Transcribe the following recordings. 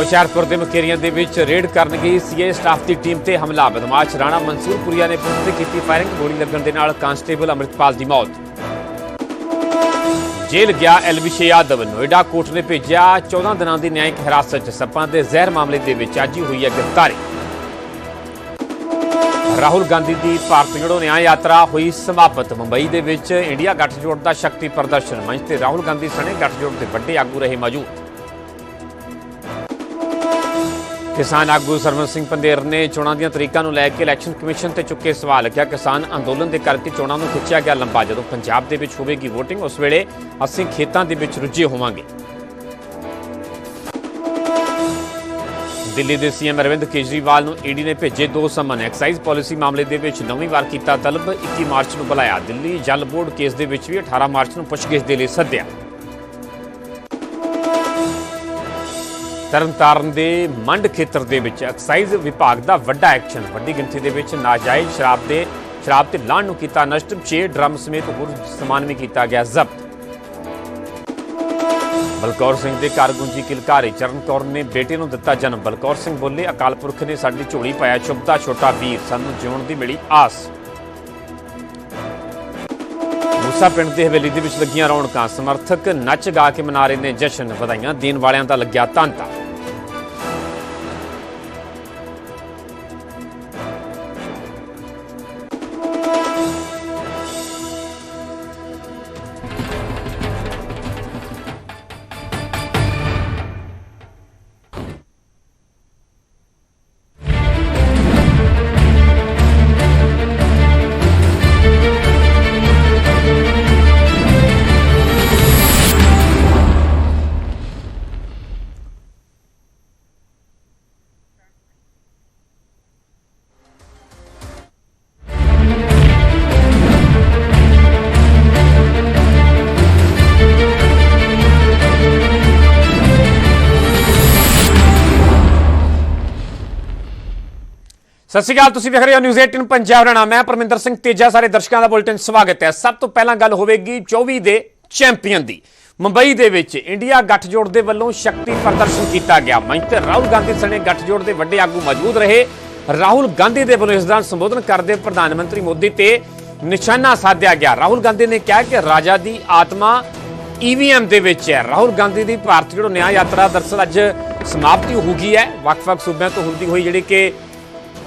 ਹੁਸ਼ਿਆਰਪੁਰ ਦੇ ਮਕੇਰੀਆਂ ਦੇ ਵਿੱਚ ਰੇਡ ਕਰਨ ਗਈ ਸੀਏ ਸਟਾਫ ਦੀ ਟੀਮ ਤੇ ਹਮਲਾ। ਬਦਮਾਸ਼ ਰਾਣਾ ਮਨਸੂਰਪੁਰੀਆ ਨੇ ਪੁਲਿਸ ਤੇ ਕੀਤੀ ਫਾਇਰਿੰਗ। ਗੋਲੀ ਲੱਗਣ ਦੇ ਨਾਲ ਕਾਂਸਟੇਬਲ ਅਮਰਿਤਪਾਲ ਦੀ ਮੌਤ। ਜੇਲ੍ਹ ਗਿਆ ਐਲਵਿਸ਼ ਯਾਦਵ। ਨੋਇਡਾ ਕੋਰਟ ਨੇ ਭੇਜਿਆ 14 ਦਿਨਾਂ ਦੀ ਨਿਆਇਕ ਹਿਰਾਸਤ 'ਚ ਸੱਪਾਂ ਦੇ ਜ਼ਹਿਰ ਮਾਮਲੇ ਦੇ ਵਿੱਚ ਅੱਜ ਹੀ ਹੋਈ ਹੈ ਗ੍ਰਿਫਤਾਰੀ। ਰਾਹੁਲ ਗਾਂਧੀ ਦੀ ਭਾਰਤ ਜੋੜੋ ਨਿਆਂ ਯਾਤਰਾ ਹੋਈ ਸਮਾਪਤ। ਮੁੰਬਈ ਦੇ ਵਿੱਚ ਇੰਡੀਆ ਗੱਠਜੋੜ ਦਾ ਸ਼ਕਤੀ ਪ੍ਰਦਰਸ਼ਨ। ਮੰਚ ਤੇ ਰਾਹੁਲ ਗਾਂਧੀ ਸਣੇ ਗੱਠਜੋੜ ਦੇ ਵੱਡੇ ਆਗੂ ਰਹੇ ਮੌਜੂਦ। ਕਿਸਾਨ ਆਗੂ ਸਰਵਨ ਸਿੰਘ ਪੰਦੇਰ ਨੇ ਚੋਣਾਂ ਦੀਆਂ ਤਰੀਕਾਂ ਨੂੰ ਲੈ ਕੇ ਇਲੈਕਸ਼ਨ ਕਮਿਸ਼ਨ ਤੇ ਚੁੱਕੇ ਸਵਾਲ ਕਿਹਾ, ਕਿਸਾਨ ਅੰਦੋਲਨ ਦੇ ਕਰਕੇ ਚੋਣਾਂ ਨੂੰ ਖਿੱਚਿਆ ਗਿਆ ਲੰਬਾ। ਜਦੋਂ ਪੰਜਾਬ ਦੇ ਵਿੱਚ ਹੋਵੇਗੀ VOTING, ਉਸ ਵੇਲੇ ਅਸੀਂ ਖੇਤਾਂ ਦੇ ਵਿੱਚ ਰੁੱਝੇ ਹੋਵਾਂਗੇ। ਦਿੱਲੀ ਦੇ ਸੀਐਮ ਅਰਵਿੰਦ ਕੇਜਰੀਵਾਲ ਨੂੰ ਈਡੀ ਨੇ ਭੇਜੇ ਦੋ ਸਮਨ। ਐਕਸਾਈਜ਼ ਪਾਲਿਸੀ ਮਾਮਲੇ ਦੇ ਵਿੱਚ ਨਵੀਂ ਵਾਰ ਕੀਤਾ ਤਲਬ। 21 ਮਾਰਚ ਨੂੰ ਬੁਲਾਇਆ ਦਿੱਲੀ। ਜਲ ਬੋਰਡ ਕੇਸ ਦੇ ਵਿੱਚ ਵੀ 18 ਮਾਰਚ ਨੂੰ ਪੁੱਛਗਿੱਛ ਦੇ ਲਈ ਸੱਦਿਆ। ਤਰਨਤਾਰਨ ਦੇ ਮੰਡ ਖੇਤਰ ਦੇ ਵਿੱਚ ਐਕਸਾਈਜ਼ ਵਿਭਾਗ ਦਾ ਵੱਡਾ ਐਕਸ਼ਨ, ਵੱਡੀ ਗਿਣਤੀ ਦੇ ਵਿੱਚ ਨਾਜਾਇਜ਼ ਸ਼ਰਾਬ ਦੇ, ਸ਼ਰਾਬ ਤੇ ਲਾਣ ਨੂੰ ਕੀਤਾ ਨਸ਼ਟ 6 ਡਰਮ ਸਮੇਤ ਹੋਰ ਸਮਾਨ ਵੀ ਕੀਤਾ ਗਿਆ ਜ਼ਬਤ। ਬਲਕੌਰ ਸਿੰਘ ਦੇ ਘਰ ਗੁੰਜੀ ਕਿਲਕਾਰੀ, ਚਰਨ ਕੌਰ ਨੇ ਬੇਟੇ ਨੂੰ ਦਿੱਤਾ ਜਨਮ। ਬਲਕੌਰ ਸਿੰਘ ਬੋਲੇ, ਅਕਾਲ ਪੁਰਖ ਨੇ ਸਾਡੀ ਝੋਲੀ ਪਾਇਆ ਚੁੱਪਦਾ ਛੋਟਾ ਵੀਰ, ਸਾਨੂੰ ਜਿਉਣ ਦੀ ਮਿਲੀ ਆਸ। ਮੂਸਾ ਪਿੰਡ ਦੀ ਹਵੇਲੀ ਦੇ ਵਿੱਚ ਲੱਗੀਆਂ ਰੌਣਕਾਂ, ਸਮਰਥਕ ਨੱਚ ਗਾ ਕੇ ਮਨਾ ਰਹੇ ਨੇ ਜਸ਼ਨ, ਵਧਾਈਆਂ ਦੇਣ ਵਾਲਿਆਂ ਦਾ ਲੱਗਿਆ ਤਾਂਤਾ। ਸਤਿ ਸ਼੍ਰੀ ਅਕਾਲ, ਤੁਸੀਂ ਵੇਖ ਰਹੇ ਹੋ ਨਿਊਜ਼ 18 ਪੰਜਾਬ। ਦਾ ਮੈਂ ਪਰਮਿੰਦਰ ਸਿੰਘ, ਤੇਜਾ ਸਾਰੇ ਦਰਸ਼ਕਾਂ ਦਾ ਬੁਲਟਨ ਸਵਾਗਤ ਹੈ। ਸਭ ਤੋਂ ਪਹਿਲਾਂ ਗੱਲ ਹੋਵੇਗੀ 24 ਦੇ ਚੈਂਪੀਅਨ ਦੀ। ਮੁੰਬਈ ਦੇ ਵਿੱਚ ਇੰਡੀਆ ਗੱਠਜੋੜ ਦੇ ਵੱਲੋਂ ਸ਼ਕਤੀ ਪ੍ਰਦਰਸ਼ਨ ਕੀਤਾ ਗਿਆ। ਮੰਚ ਤੇ ਰਾਹੁਲ ਗਾਂਧੀ ਸਣੇ ਗੱਠਜੋੜ ਦੇ ਵੱਡੇ ਆਗੂ ਮੌਜੂਦ ਰਹੇ। ਰਾਹੁਲ ਗਾਂਧੀ ਦੇ ਵੱਲੋਂ ਇਸ ਦੌਰਾਨ ਸੰਬੋਧਨ ਕਰਦੇ ਪ੍ਰਧਾਨ ਮੰਤਰੀ ਮੋਦੀ ਤੇ ਨਿਸ਼ਾਨਾ ਸਾਧਿਆ ਗਿਆ। ਰਾਹੁਲ ਗਾਂਧੀ ਨੇ ਕਿਹਾ ਕਿ ਰਾਜਾ ਦੀ ਆਤਮਾ ਈਵੀਐਮ ਦੇ ਵਿੱਚ ਹੈ। ਰਾਹੁਲ ਗਾਂਧੀ ਦੀ ਭਾਰਤ ਜੋੜੋ ਨਿਆਂ ਯਾਤਰਾ ਦਰਸਲ ਅੱਜ ਸਮਾਪਤੀ ਹੋ ਗਈ ਹੈ। ਵੱਖ-ਵੱਖ ਸੂਬਿਆਂ ਤੋਂ ਹੁੰਦੀ ਹੋਈ ਜਿਹੜੀ ਕਿ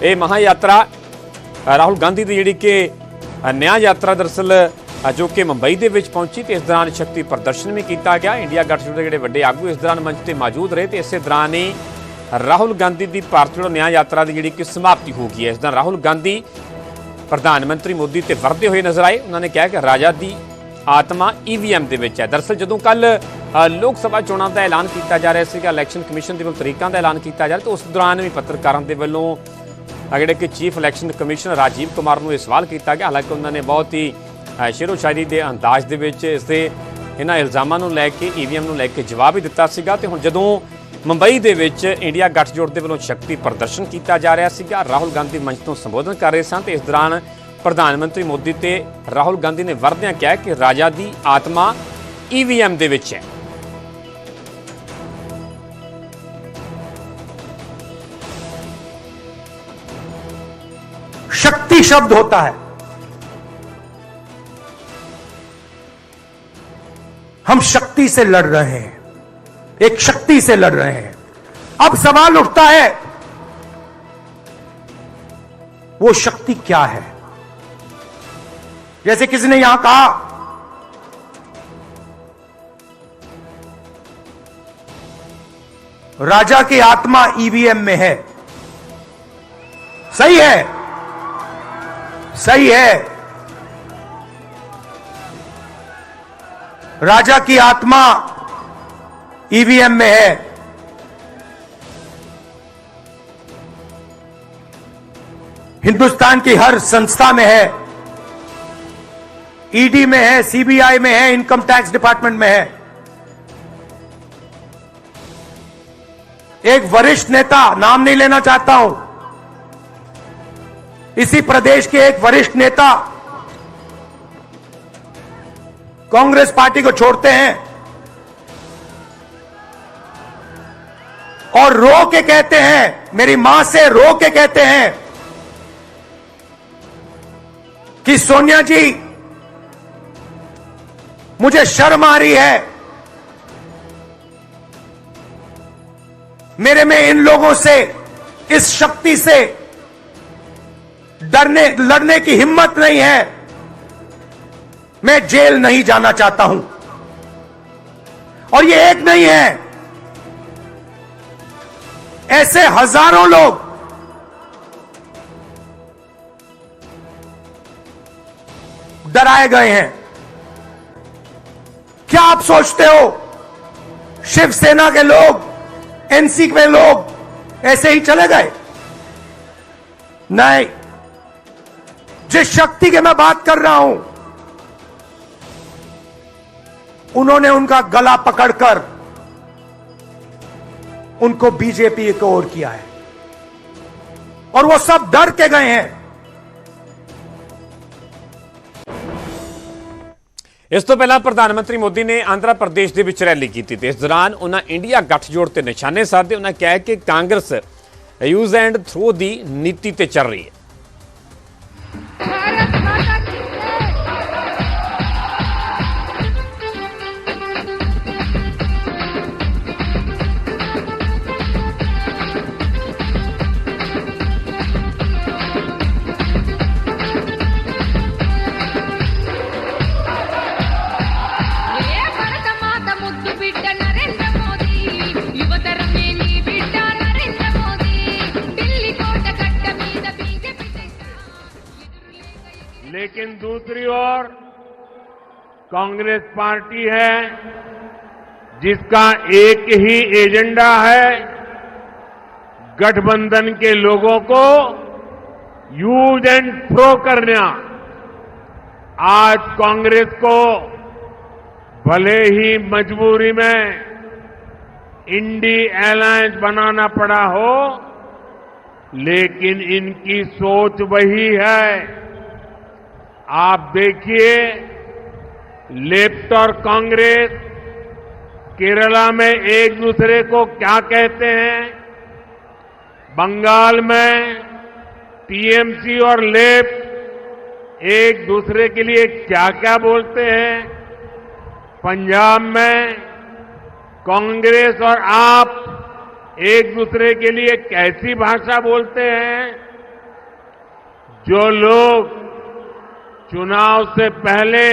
ਇਹ ਮਹਾ ਯਾਤਰਾ ਰਾਹੁਲ ਗਾਂਧੀ ਦੀ ਜਿਹੜੀ ਕਿ ਨਿਆਂ ਯਾਤਰਾ ਦਰਸਲ ਜੋ ਕਿ ਮੁੰਬਈ ਦੇ ਵਿੱਚ ਪਹੁੰਚੀ ਤੇ ਇਸ ਦੌਰਾਨ ਸ਼ਕਤੀ ਪ੍ਰਦਰਸ਼ਨ ਵੀ ਕੀਤਾ ਗਿਆ। ਇੰਡੀਆ ਗੱਠਜੋੜ ਦੇ ਜਿਹੜੇ ਵੱਡੇ ਆਗੂ ਇਸ ਦੌਰਾਨ ਮੰਚ ਤੇ ਮੌਜੂਦ ਰਹੇ ਤੇ ਇਸੇ ਦੌਰਾਨ ਹੀ ਰਾਹੁਲ ਗਾਂਧੀ ਦੀ ਭਾਰਤ ਜੋੜੋ ਨਿਆਂ ਯਾਤਰਾ ਦੀ ਜਿਹੜੀ ਕਿ ਸਮਾਪਤੀ ਹੋ ਗਈ ਹੈ। ਇਸ ਦੌਰਾਨ ਰਾਹੁਲ ਗਾਂਧੀ ਪ੍ਰਧਾਨ ਮੰਤਰੀ ਮੋਦੀ ਤੇ ਵਰਦੇ ਹੋਏ ਨਜ਼ਰ ਆਏ। ਉਹਨਾਂ ਨੇ ਕਿਹਾ ਕਿ ਰਾਜਾ ਦੀ ਆਤਮਾ ਈਵੀਐਮ ਦੇ ਵਿੱਚ ਹੈ। ਦਰਸਲ ਜਦੋਂ ਕੱਲ ਲੋਕ ਸਭਾ ਚੋਣਾਂ ਦਾ ਐਲਾਨ ਕੀਤਾ ਜਾ ਰਿਹਾ ਸੀਗਾ, ਇਲੈਕਸ਼ਨ ਕਮਿਸ਼ਨ ਦੇ ਵੱਲੋਂ ਤਰੀਕਾਂ ਦਾ ਐਲਾਨ ਕੀਤਾ ਜਾ ਰਿਹਾ, ਤੇ ਉਸ ਦੌਰਾਨ ਵੀ ਪੱਤਰਕਾਰਾਂ ਦੇ ਵੱਲੋਂ ਜਿਹੜੇ ਕਿ chief election commissioner Rajiv Kumar ਨੂੰ ਇਹ ਸਵਾਲ ਕੀਤਾ ਗਿਆ, ਹਾਲਾਂਕਿ ਉਹਨਾਂ ਨੇ ਬਹੁਤ ਹੀ ਸ਼ੇਰੋ ਸ਼ਾਇਰੀ ਦੇ ਅੰਦਾਜ਼ ਦੇ ਵਿੱਚ ਇਸ ਦੇ ਇਹਨਾਂ ਇਲਜ਼ਾਮਾਂ ਨੂੰ ਲੈ ਕੇ, ਈਵੀਐਮ ਨੂੰ ਲੈ ਕੇ ਜਵਾਬ ਹੀ ਦਿੱਤਾ ਸੀਗਾ ਤੇ ਹੁਣ ਜਦੋਂ ਮੁੰਬਈ ਦੇ ਵਿੱਚ ਇੰਡੀਆ ਗੱਠਜੋੜ ਦੇ ਵੱਲੋਂ ਸ਼ਕਤੀ ਪ੍ਰਦਰਸ਼ਨ ਕੀਤਾ ਜਾ ਰਿਹਾ ਸੀਗਾ, ਰਾਹੁਲ ਗਾਂਧੀ ਮੰਚ ਤੋਂ ਸੰਬੋਧਨ ਕਰ ਰਹੇ ਸਨ ਤੇ ਇਸ ਦੌਰਾਨ ਪ੍ਰਧਾਨ ਮੰਤਰੀ ਮੋਦੀ ਤੇ ਰਾਹੁਲ ਗਾਂਧੀ ਨੇ ਵਰਦਿਆਂ ਕਿਹਾ ਕਿ ਰਾਜਾ ਦੀ ਆਤਮਾ ਈਵੀਐਮ ਦੇ ਵਿੱਚ ਹੈ। शक्ति शब्द होता है। हम शक्ति से लड़ रहे हैं। एक शक्ति से लड़ रहे हैं। अब सवाल उठता है, वो शक्ति क्या है? जैसे किसी ने यहाँ कहा, राजा की आत्मा ईवीएम में है। सही है? सही है। राजा की आत्मा ईवीएम में है। हिंदुस्तान की हर संस्था में है। ईडी में है सीबीआई में है इनकम टैक्स डिपार्टमेंट में है। एक वरिष्ठ नेता, नाम नहीं लेना चाहता हूँ। इसी प्रदेश के एक वरिष्ठ नेता कांग्रेस पार्टी को छोड़ते हैं और रो के कहते हैं, मेरी माँ से रो के कहते हैं कि सोनिया जी, मुझे शर्म आ रही है। मेरे में इन लोगों से, इस शक्ति से डरने, लड़ने की हिम्मत नहीं है। मैं जेल नहीं जाना चाहता हूँ। और ये एक नहीं है। ऐसे हज़ारों लोग डराए गए हैं। क्या आप सोचते हो, शिवसेना के लोग एनसी के लोग ऐसे ही चले गए? नहीं। जिस शक्ति की मैं बात कर रहा हूं उन्होंने उनका गला पकड़कर उनको बीजेपी की ओर किया है और वो सब डर के गए हैं ਇਸ ਤੋਂ ਪਹਿਲਾਂ ਪ੍ਰਧਾਨ ਮੰਤਰੀ ਮੋਦੀ ਨੇ ਆਂਧਰਾ ਪ੍ਰਦੇਸ਼ ਦੇ ਵਿੱਚ ਰੈਲੀ ਕੀਤੀ ਤੇ ਇਸ ਦੌਰਾਨ ਉਹਨਾਂ ਇੰਡੀਆ ਗੱਠਜੋੜ ਤੇ ਨਿਸ਼ਾਨੇ ਸਾਧੇ ਉਹਨਾਂ ਕਿਹਾ ਕਿ ਕਾਂਗਰਸ ਯੂਜ਼ ਐਂਡ ਥਰੋ ਦੀ ਨੀਤੀ ਤੇ ਚੱਲ ਰਹੀ ਹੈ लेकिन दूसरी ओर कांग्रेस पार्टी है जिसका एक ही एजेंडा है गठबंधन के लोगों को यूज़ एंड थ्रो करना। आज कांग्रेस को भले ही मजबूरी में इंडी अलायंस बनाना पड़ा हो, लेकिन इनकी सोच वही है। आप देखिए, लेफ़्ट और कांग्रेस, केरला में एक दूसरे को क्या कहते हैं? बंगाल में टीएमसी और लेफ़्ट एक दूसरे के लिए क्या क्या बोलते हैं? पंजाब में कांग्रेस और आप एक दूसरे के लिए कैसी भाषा बोलते हैं? जो लोग चुनाव से पहले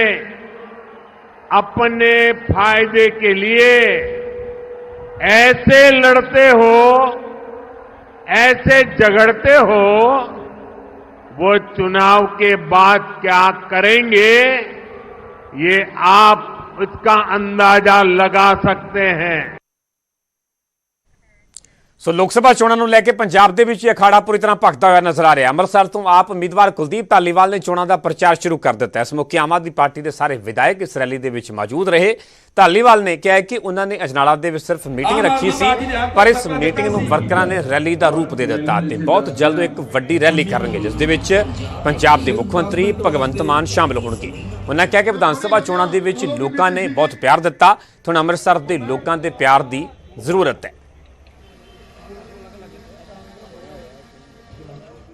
अपने फ़ायदे के लिए ऐसे लड़ते हो, ऐसे झगड़ते हो, वो चुनाव के बाद क्या करेंगे, ये आप इसका अंदाज़ा लगा सकते हैं। ਸੋ ਲੋਕ ਸਭਾ ਚੋਣਾਂ ਨੂੰ ਲੈ ਕੇ ਪੰਜਾਬ ਦੇ ਵਿੱਚ ਇਹ ਅਖਾੜਾ ਪੂਰੀ ਤਰ੍ਹਾਂ ਭਖਦਾ ਹੋਇਆ ਨਜ਼ਰ ਆ ਰਿਹਾ। ਅੰਮ੍ਰਿਤਸਰ ਤੋਂ ਆਪ ਉਮੀਦਵਾਰ ਕੁਲਦੀਪ ਧਾਲੀਵਾਲ ਨੇ ਚੋਣਾਂ ਦਾ ਪ੍ਰਚਾਰ ਸ਼ੁਰੂ ਕਰ ਦਿੱਤਾ ਇਸ ਮੌਕੇ ਆਮ ਆਦਮੀ ਪਾਰਟੀ ਦੇ ਸਾਰੇ ਵਿਧਾਇਕ ਇਸ ਰੈਲੀ ਦੇ ਵਿੱਚ ਮੌਜੂਦ ਰਹੇ। ਧਾਲੀਵਾਲ ਨੇ ਕਿਹਾ ਕਿ ਉਹਨਾਂ ਨੇ ਅਜਨਾਲਾ ਦੇ ਵਿੱਚ ਸਿਰਫ ਮੀਟਿੰਗ ਰੱਖੀ ਸੀ ਪਰ ਇਸ ਮੀਟਿੰਗ ਨੂੰ ਵਰਕਰਾਂ ਨੇ ਰੈਲੀ ਦਾ ਰੂਪ ਦੇ ਦਿੱਤਾ ਤੇ ਬਹੁਤ ਜਲਦ ਇੱਕ ਵੱਡੀ ਰੈਲੀ ਕਰਨਗੇ ਜਿਸ ਦੇ ਵਿੱਚ ਪੰਜਾਬ ਦੇ ਮੁੱਖ ਮੰਤਰੀ ਭਗਵੰਤ ਮਾਨ ਸ਼ਾਮਲ ਹੋਣਗੇ। ਉਹਨਾਂ ਕਿਹਾ ਕਿ ਵਿਧਾਨ ਸਭਾ ਚੋਣਾਂ ਦੇ ਵਿੱਚ ਲੋਕਾਂ ਨੇ ਬਹੁਤ ਪਿਆਰ ਦਿੱਤਾ। ਤੁਹਾਨੂੰ ਅੰਮ੍ਰਿਤਸਰ ਦੇ ਲੋਕਾਂ ਦੇ ਪਿਆਰ ਦੀ ਜ਼ਰੂਰਤ ਹੈ।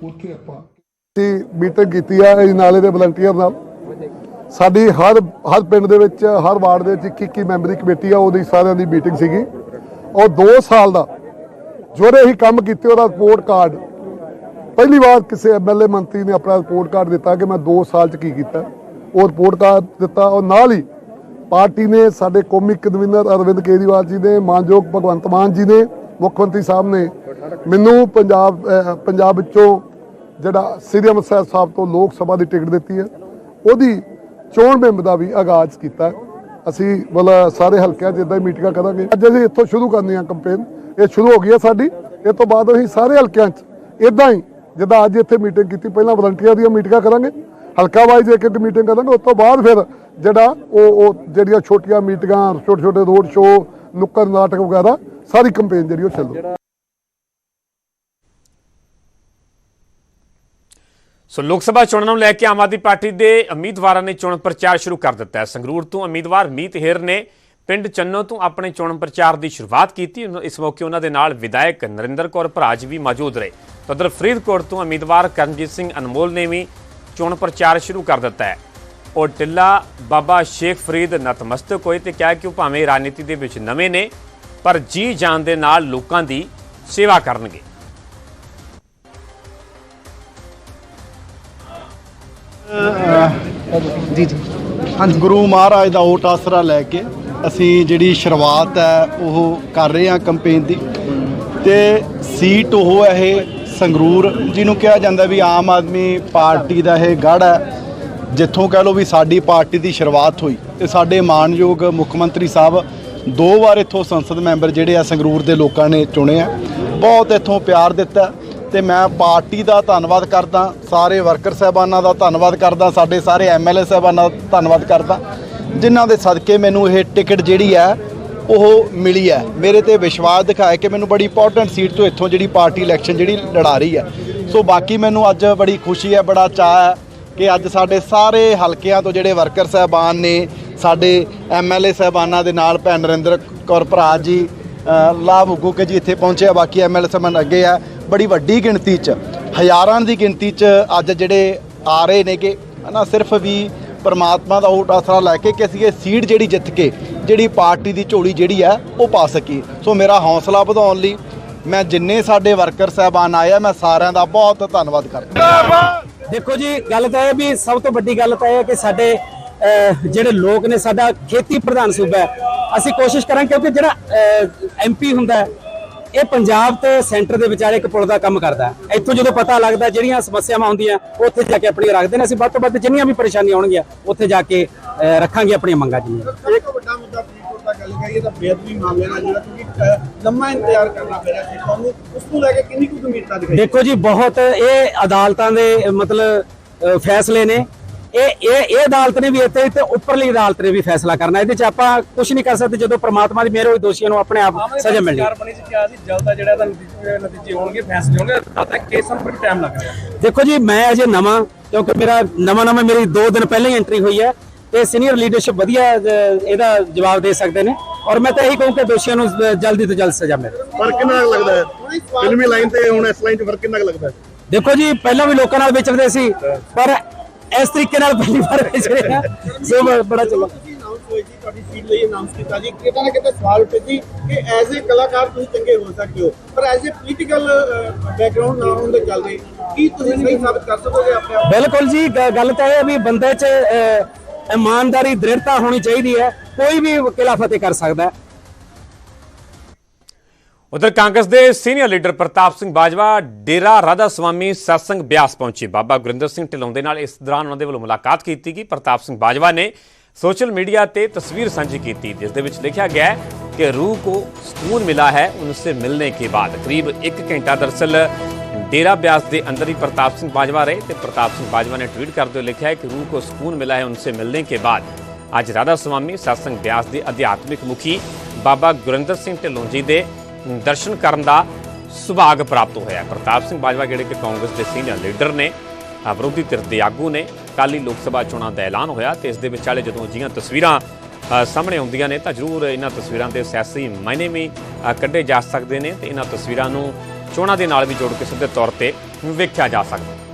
ਉੱਥੇ ਆਪਾਂ ਅਸੀਂ ਮੀਟਿੰਗ ਕੀਤੀ ਆ, ਇਹ ਨਾਲੇ ਦੇ ਵਲੰਟੀਅਰ ਨਾਲ। ਸਾਡੀ ਹਰ ਹਰ ਪਿੰਡ ਦੇ ਵਿੱਚ, ਹਰ ਵਾਰਡ ਦੇ ਵਿੱਚ 21 ਮੈਂਬਰੀ ਕਮੇਟੀ ਆ, ਉਹਦੀ ਸਾਰਿਆਂ ਦੀ ਮੀਟਿੰਗ ਸੀਗੀ। ਔਰ 2 ਸਾਲ ਦਾ ਜਿਹੜੇ ਹੀ ਕੰਮ ਕੀਤੇ ਉਹਦਾ ਰਿਪੋਰਟ ਕਾਰਡ ਪਹਿਲੀ ਵਾਰ ਕਿਸੇ ਐਮਐਲਏ ਮੰਤਰੀ ਨੇ ਆਪਣਾ ਰਿਪੋਰਟ ਕਾਰਡ ਦਿੱਤਾ ਕਿ ਮੈਂ 2 ਸਾਲ ਚ ਕੀ ਕੀਤਾ। ਉਹ ਰਿਪੋਰਟ ਕਾਰਡ ਦਿੱਤਾ, ਔਰ ਨਾਲ ਹੀ ਪਾਰਟੀ ਨੇ ਸਾਡੇ ਕੌਮੀ ਕਨਵੀਨਰ ਅਰਵਿੰਦ ਕੇਜਰੀਵਾਲ ਜੀ ਨੇ, ਮਾਨਯੋਗ ਭਗਵੰਤ ਮਾਨ ਜੀ ਨੇ, ਮੁੱਖ ਮੰਤਰੀ ਸਾਹਿਬ ਨੇ ਮੈਨੂੰ ਪੰਜਾਬ ਪੰਜਾਬ ਵਿੱਚੋਂ ਜਿਹੜਾ ਸ੍ਰੀ ਅੰਮ੍ਰਿਤਸਰ ਸਾਹਿਬ ਤੋਂ ਲੋਕ ਸਭਾ ਦੀ ਟਿਕਟ ਦਿੱਤੀ ਹੈ, ਉਹਦੀ ਚੋਣ ਮੁਹਿੰਮ ਦਾ ਵੀ ਆਗਾਜ਼ ਕੀਤਾ ਅਸੀਂ ਮਤਲਬ ਸਾਰੇ ਹਲਕਿਆਂ 'ਚ ਇਦਾਂ ਹੀ ਮੀਟਿੰਗਾਂ ਕਰਾਂਗੇ। ਅੱਜ ਅਸੀਂ ਇੱਥੋਂ ਸ਼ੁਰੂ ਕਰਨੀ ਆ ਕੰਪੇਨ ਇਹ ਸ਼ੁਰੂ ਹੋ ਗਈ ਹੈ ਸਾਡੀ। ਇਹ ਤੋਂ ਬਾਅਦ ਅਸੀਂ ਸਾਰੇ ਹਲਕਿਆਂ 'ਚ ਇਦਾਂ ਹੀ, ਜਿੱਦਾਂ ਅੱਜ ਇੱਥੇ ਮੀਟਿੰਗ ਕੀਤੀ, ਪਹਿਲਾਂ ਵਲੰਟੀਅਰ ਦੀਆਂ ਮੀਟਿੰਗਾਂ ਕਰਾਂਗੇ। ਹਲਕਾ ਵਾਈਜ਼ ਇੱਕ ਇੱਕ ਮੀਟਿੰਗ ਕਰਾਂਗੇ। ਉਸ ਤੋਂ ਬਾਅਦ ਫਿਰ ਜਿਹੜਾ ਉਹ ਉਹ ਜਿਹੜੀਆਂ ਛੋਟੀਆਂ ਮੀਟਿੰਗਾਂ ਛੋਟੇ ਛੋਟੇ ਰੋਡ ਸ਼ੋਅ ਨੁੱਕੜ ਨਾਟਕ ਵਗੈਰਾ, ਸਾਰੀ ਕੰਪੇਨ ਜਿਹੜੀ ਉਹ ਚੱਲੂ। ਸੋ ਲੋਕ ਸਭਾ ਚੋਣਾਂ ਨੂੰ ਲੈ ਕੇ ਆਮ ਆਦਮੀ ਪਾਰਟੀ ਦੇ ਉਮੀਦਵਾਰਾਂ ਨੇ ਚੋਣ ਪ੍ਰਚਾਰ ਸ਼ੁਰੂ ਕਰ ਦਿੱਤਾ ਹੈ। ਸੰਗਰੂਰ ਤੋਂ ਉਮੀਦਵਾਰ ਮੀਤ ਹੇਰ ਨੇ ਪਿੰਡ ਚੰਨੋ ਤੋਂ ਆਪਣੇ ਚੋਣ ਪ੍ਰਚਾਰ ਦੀ ਸ਼ੁਰੂਆਤ ਕੀਤੀ। ਇਸ ਮੌਕੇ ਉਹਨਾਂ ਦੇ ਨਾਲ ਵਿਧਾਇਕ ਨਰਿੰਦਰ ਕੌਰ ਭਰਾਜ ਵੀ ਮੌਜੂਦ ਰਹੇ। ਤਾਂ ਫਰੀਦਕੋਟ ਤੋਂ ਉਮੀਦਵਾਰ ਕਰਨਜੀਤ ਸਿੰਘ ਅਨਮੋਲ ਨੇ ਵੀ ਚੋਣ ਪ੍ਰਚਾਰ ਸ਼ੁਰੂ ਕਰ ਦਿੱਤਾ ਹੈ। ਉਹ ਟਿੱਲਾ ਬਾਬਾ ਸ਼ੇਖ ਫਰੀਦ ਨਤਮਸਤਕ ਹੋਏ ਤੇ ਕਿਹਾ ਕਿ ਉਹ ਭਾਵੇਂ ਰਾਜਨੀਤੀ ਦੇ ਵਿੱਚ ਨਵੇਂ ਨੇ, ਪਰ ਜੀ ਜਾਨ ਦੇ ਨਾਲ ਲੋਕਾਂ ਦੀ ਸੇਵਾ ਕਰਨਗੇ। ਜੀ ਜੀ ਹਾਂਜੀ। ਗੁਰੂ ਮਹਾਰਾਜ ਦਾ ਓਟ ਆਸਰਾ ਲੈ ਕੇ ਅਸੀਂ ਜਿਹੜੀ ਸ਼ੁਰੂਆਤ ਹੈ, ਉਹ ਕਰ ਰਹੇ ਹਾਂ ਕੰਪੇਨ ਦੀ। ਤੇ ਸੀਟ ਉਹ ਹੈ ਇਹ ਸੰਗਰੂਰ, ਜਿਹਨੂੰ ਕਿਹਾ ਜਾਂਦਾ ਵੀ ਆਮ ਆਦਮੀ ਪਾਰਟੀ ਦਾ ਇਹ ਗੜ੍ਹ ਹੈ, ਜਿੱਥੋਂ ਕਹਿ ਲਓ ਵੀ ਸਾਡੀ ਪਾਰਟੀ ਦੀ ਸ਼ੁਰੂਆਤ ਹੋਈ। ਤੇ ਸਾਡੇ ਮਾਨਯੋਗ ਮੁੱਖ ਮੰਤਰੀ ਸਾਹਿਬ ਦੋ ਵਾਰ ਇੱਥੋਂ ਸੰਸਦ ਮੈਂਬਰ ਜਿਹੜੇ ਆ ਸੰਗਰੂਰ ਦੇ ਲੋਕਾਂ ਨੇ ਚੁਣੇ ਆ, ਬਹੁਤ ਇੱਥੋਂ ਪਿਆਰ ਦਿੱਤਾ। ਤੇ ਮੈਂ ਪਾਰਟੀ ਦਾ ਧੰਨਵਾਦ ਕਰਦਾ, ਸਾਰੇ ਵਰਕਰ ਸਾਹਿਬਾਨਾਂ ਦਾ ਧੰਨਵਾਦ ਕਰਦਾ, ਸਾਡੇ ਸਾਰੇ ਐਮਐਲਏ ਸਾਹਿਬਾਨਾਂ ਦਾ ਧੰਨਵਾਦ ਕਰਦਾ, ਜਿਨ੍ਹਾਂ ਦੇ ਸਦਕੇ ਮੈਨੂੰ ਇਹ ਟਿਕਟ ਜਿਹੜੀ ਹੈ, ਉਹ ਮਿਲੀ ਹੈ। ਮੇਰੇ ਤੇ ਵਿਸ਼ਵਾਸ ਦਿਖਾਇਆ ਕਿ ਮੈਨੂੰ ਬੜੀ ਇੰਪੋਰਟੈਂਟ ਸੀਟ ਤੋਂ ਇੱਥੋਂ ਜਿਹੜੀ ਪਾਰਟੀ ਇਲੈਕਸ਼ਨ ਜਿਹੜੀ ਲੜਾ ਰਹੀ ਹੈ। ਸੋ ਬਾਕੀ ਮੈਨੂੰ ਅੱਜ ਬੜੀ ਖੁਸ਼ੀ ਹੈ, ਬੜਾ ਚਾਅ ਹੈ ਕਿ ਅੱਜ ਸਾਡੇ ਸਾਰੇ ਹਲਕਿਆਂ ਤੋਂ ਜਿਹੜੇ ਵਰਕਰ ਸਾਹਿਬਾਨ ਨੇ, ਸਾਡੇ ਐਮਐਲਏ ਸਾਹਿਬਾਨਾਂ ਦੇ ਨਾਲ ਭੈਣ ਨਰਿੰਦਰ ਕੌਰ ਭਰਾ ਜੀ ਲਾਭ ਹੁੱਗੂ ਕੇ ਜੀ ਇੱਥੇ ਪਹੁੰਚੇ ਆ, ਬਾਕੀ ਐਮਐਲਏ ਸਾਹਿਬਾਨ ਅੱਗੇ ਆ। ਬੜੀ ਵੱਡੀ ਗਿਣਤੀ 'ਚ, ਹਜ਼ਾਰਾਂ ਦੀ ਗਿਣਤੀ 'ਚ ਅੱਜ ਜਿਹੜੇ ਆ ਰਹੇ ਨੇ ਕਿ ਨਾ ਸਿਰਫ ਵੀ ਪਰਮਾਤਮਾ ਦਾ ਓਟ ਆਸਰਾ ਲੈ ਕੇ ਕਿ ਅਸੀਂ ਇਹ ਸੀਟ ਜਿਹੜੀ ਜਿੱਤ ਕੇ, ਜਿਹੜੀ ਪਾਰਟੀ ਦੀ ਝੋਲੀ ਜਿਹੜੀ ਆ ਉਹ ਪਾ ਸਕੀਏ। ਸੋ ਮੇਰਾ ਹੌਸਲਾ ਵਧਾਉਣ ਲਈ ਮੈਂ ਜਿੰਨੇ ਸਾਡੇ ਵਰਕਰ ਸਾਹਿਬਾਨ ਆਏ ਆ, ਮੈਂ ਸਾਰਿਆਂ ਦਾ ਬਹੁਤ ਧੰਨਵਾਦ ਕਰਦਾ ਦੇਖੋ ਜੀ, ਗੱਲ ਤਾਂ ਇਹ ਵੀ ਸਭ ਤੋਂ ਵੱਡੀ ਗੱਲ ਤਾਂ ਇਹ ਹੈ ਕਿ ਸਾਡੇ ਜਿਹੜੇ ਲੋਕ ਨੇ, ਸਾਡਾ ਖੇਤੀ ਪ੍ਰਧਾਨ ਸੂਬਾ ਹੈ। ਅਸੀਂ ਕੋਸ਼ਿਸ਼ ਕਰਾਂ ਕਿਉਂਕਿ ਜਿਹੜਾ ਐਮਪੀ ਹੁੰਦਾ ਇਹ ਪੰਜਾਬ ਤੇ ਸੈਂਟਰ ਦੇ ਵਿਚਾਲੇ ਇੱਕ ਪੁਲ ਦਾ ਕੰਮ ਕਰਦਾ ਇੱਥੋਂ ਜਦੋਂ ਪਤਾ ਲੱਗਦਾ ਜਿਹੜੀਆਂ ਸਮੱਸਿਆਵਾਂ ਹੁੰਦੀਆਂ ਉੱਥੇ ਜਾ ਕੇ ਆਪਣੀਆਂ ਰੱਖਦੇ ਨੇ। ਅਸੀਂ ਵੱਧ ਤੋਂ ਵੱਧ ਜਿੰਨੀਆਂ ਵੀ ਪਰੇਸ਼ਾਨੀਆਂ ਆਉਣਗੀਆਂ ਉੱਥੇ ਜਾ ਕੇ ਰੱਖਾਂਗੇ ਆਪਣੀਆਂ ਮੰਗਾਂ ਜਿੰਨੀਆਂ। ਇੱਕ ਵੱਡਾ ਮੁੱਦਾ ਫਰੀਦਕੋਟ ਦਾ ਗੱਲ ਕਰੀਏ ਤਾਂ ਬੇਅਦਬੀ ਮਾਮਲੇ ਨਾਲ ਜਿਹੜਾ ਕਿਉਂਕਿ ਲੰਮਾ ਇੰਤਜ਼ਾਰ ਕਰਨਾ ਪਿਆ ਸੀ। ਤੁਹਾਨੂੰ ਉਸ ਨੂੰ ਲੈ ਕੇ ਕਿੰਨੀ ਕੁ ਗੰਭੀਰਤਾ ਦਿਖਾਈ? ਦੇਖੋ ਜੀ ਬਹੁਤ ਇਹ ਅਦਾਲਤਾਂ ਦੇ ਮਤਲਬ ਫੈਸਲੇ ਨੇ। ਇਹ ਇਹ ਇਹ ਅਦਾਲਤ ਨੇ ਵੀ ਇੱਥੇ ਤੇ ਉੱਪਰਲੀ ਅਦਾਲਤ ਨੇ ਵੀ ਫੈਸਲਾ ਕਰਨਾ ਇਹਦੇ ਚ ਆਪਾਂ ਕੁਝ ਨਹੀਂ ਕਰ ਸਕਦੇ ਜਦੋਂ ਪ੍ਰਮਾਤਮਾ ਦੀ ਮਿਹਰ ਹੋਈ ਦੋਸ਼ੀਆਂ ਨੂੰ ਆਪਣੇ ਆਪ ਸਜ਼ਾ ਮਿਲਣੀ। ਬਣੀ ਸੀ ਕਿਹਾ ਸੀ ਜਲਦਾ ਜਿਹੜਾ ਇਹਦਾ ਨਤੀਜੇ ਨਤੀਜੇ ਹੋਣਗੇ ਫੈਸਲੇ ਹੋਣਗੇ ਤਦ ਤੱਕ ਕੇਸ ਨੂੰ ਬੜੀ ਟਾਈਮ ਲੱਗ ਰਿਹਾ। ਦੇਖੋ ਜੀ ਮੈਂ ਅਜੇ ਨਵਾਂ ਕਿਉਂਕਿ ਮੇਰਾ ਨਵਾਂ ਨਵਾਂ ਮੇਰੀ 2 ਦਿਨ ਪਹਿਲਾਂ ਹੀ ਐਂਟਰੀ ਹੋਈ ਹੈ ਤੇ ਸੀਨੀਅਰ ਲੀਡਰਸ਼ਿਪ ਵਧੀਆ ਇਹਦਾ ਜਵਾਬ ਦੇ ਸਕਦੇ ਨੇ ਔਰ ਮੈਂ ਤਾਂ ਇਹੀ ਕਹੂੰ ਕਿ ਦੋਸ਼ੀਆਂ ਨੂੰ ਜਲਦੀ ਤੋਂ ਜਲਦ ਸਜ਼ਾ ਮਿਲੇ। ਫ਼ਰਕ ਕਿੰਨਾ ਲੱਗਦਾ ਹੈ? ਫਿਲਮੀ ਲਾਈਨ ਤੇ ਹੁਣ ਇਸ ਲਾਈਨ 'ਚ ਫ਼ਰਕ ਕਿੰਨਾ ਕੁ ਲੱਗਦਾ ਹੈ? ਦੇਖੋ ਜੀ ਪਹਿਲਾਂ ਵੀ ਲੋਕਾਂ ਨਾਲ ਵਿਚਰਦੇ ਸੀ ਪਰ ਇਸ ਤਰੀਕੇ ਨਾਲ ਪਹਿਲੀ ਵਾਰ ਵਿਚਰ ਰਹੇ ਸੋ ਬੜਾ ਸੀ ਤੁਹਾਡੀ ਸੀਟ ਲਈ ਅਨਾਉਂਸ ਕੀਤਾ ਜੀ। ਕਿਤੇ ਨਾ ਕਿਤੇ ਸਵਾਲ ਉੱਠੇ ਸੀ ਕਿ ਐਜ਼ ਏ ਕਲਾਕਾਰ ਤੁਸੀਂ ਚੰਗੇ ਹੋ ਸਕਦੇ ਹੋ। ਪਰ ਐਜ਼ ਏ ਪੋਲੀਟੀਕਲ ਬੈਕਗ੍ਰਾਉਂਡ ਨਾ ਹੋਣ ਦੇ ਚੱਲਦੇ ਕੀ ਤੁਸੀਂ ਸਹੀ ਸਾਬਤ ਕਰ ਸਕੋਗੇ ਆਪਣੇ ਆਪ ਬਿਲਕੁਲ ਜੀ ਗੱਲ ਤਾਂ ਇਹ ਹੈ ਵੀ ਬੰਦੇ 'ਚ ਇਮਾਨਦਾਰੀ ਦ੍ਰਿੜਤਾ ਹੋਣੀ ਚਾਹੀਦੀ ਹੈ। ਕੋਈ ਵੀ ਕਿਲਾ ਫਤਿਹ ਕਰ ਸਕਦਾ। ਹੈ ਉਧਰ ਕਾਂਗਰਸ ਦੇ ਸੀਨੀਅਰ ਲੀਡਰ ਪ੍ਰਤਾਪ ਸਿੰਘ ਬਾਜਵਾ, ਡੇਰਾ ਰਾਧਾ ਸਵਾਮੀ ਸਤਸੰਗ ਬਿਆਸ ਪਹੁੰਚੇ। ਬਾਬਾ ਗੁਰਿੰਦਰ ਸਿੰਘ ਢਿਲੋਂ ਦੇ ਨਾਲ ਇਸ ਦੌਰਾਨ ਉਹਨਾਂ ਦੇ ਵੱਲੋਂ ਮੁਲਾਕਾਤ ਕੀਤੀ ਗਈ। ਪ੍ਰਤਾਪ ਸਿੰਘ ਬਾਜਵਾ ਨੇ ਸੋਸ਼ਲ ਮੀਡੀਆ ਤੇ ਤਸਵੀਰ ਸਾਂਝੀ ਕੀਤੀ, ਜਿਸ ਦੇ ਵਿੱਚ ਲਿਖਿਆ ਗਿਆ ਕਿ ਰੂਹ ਕੋ ਸਕੂਨ ਮਿਲਾ ਹੈ ਉਨਸੇ ਮਿਲਨੇ ਕੇ ਬਾਅਦ। ਕਰੀਬ 1 ਘੰਟਾ ਦਰਸਲ ਡੇਰਾ ਬਿਆਸ ਦੇ ਅੰਦਰ ਹੀ ਪ੍ਰਤਾਪ ਸਿੰਘ ਬਾਜਵਾ ਰਹੇ ਤੇ ਪ੍ਰਤਾਪ ਸਿੰਘ ਬਾਜਵਾ ਨੇ ਟਵੀਟ ਕਰਦੇ ਹੋਏ ਲਿਖਿਆ ਹੈ ਕਿ ਰੂਹ ਕੋ ਸਕੂਨ ਮਿਲਾ ਹੈ ਉਨਸੇ ਮਿਲਨੇ ਕੇ ਬਾਅਦ। ਅੱਜ ਰਾਧਾ ਸਵਾਮੀ ਸਤਸੰਗ ਬਿਆਸ ਦੇ ਅਧਿਆਤਮਿਕ ਮੁਖੀ ਬਾਬਾ ਗੁਰਿੰਦਰ ਸਿੰਘ ਢਿਲੋਂ ਜੀ ਦੇ ਦਰਸ਼ਨ ਕਰਨ ਦਾ ਸੁਭਾਗ ਪ੍ਰਾਪਤ ਹੋਇਆ ਪ੍ਰਤਾਪ ਸਿੰਘ ਬਾਜਵਾ, ਜਿਹੜੇ ਕਿ ਕਾਂਗਰਸ ਦੇ ਸੀਨੀਅਰ ਲੀਡਰ ਨੇ ਵਿਰੋਧੀ ਧਿਰ ਦੇ ਆਗੂ ਨੇ, ਕੱਲ੍ਹ ਲੋਕ ਸਭਾ ਚੋਣਾਂ ਦਾ ਐਲਾਨ ਹੋਇਆ ਤੇ ਇਸ ਦੇ ਵਿਚਾਲੇ ਜਦੋਂ ਅਜਿਹੀਆਂ ਤਸਵੀਰਾਂ ਸਾਹਮਣੇ ਆਉਂਦੀਆਂ ਨੇ ਤਾਂ ਜ਼ਰੂਰ ਇਹਨਾਂ ਤਸਵੀਰਾਂ ਦੇ ਸਿਆਸੀ ਮਾਇਨੇ ਵੀ ਕੱਢੇ ਜਾ ਸਕਦੇ ਨੇ ਤੇ ਇਹਨਾਂ ਤਸਵੀਰਾਂ ਨੂੰ ਚੋਣਾਂ ਦੇ ਨਾਲ ਵੀ ਜੋੜ ਕੇ ਸਿੱਧੇ ਤੌਰ ਤੇ ਵੇਖਿਆ ਜਾ ਸਕਦਾ ਹੈ।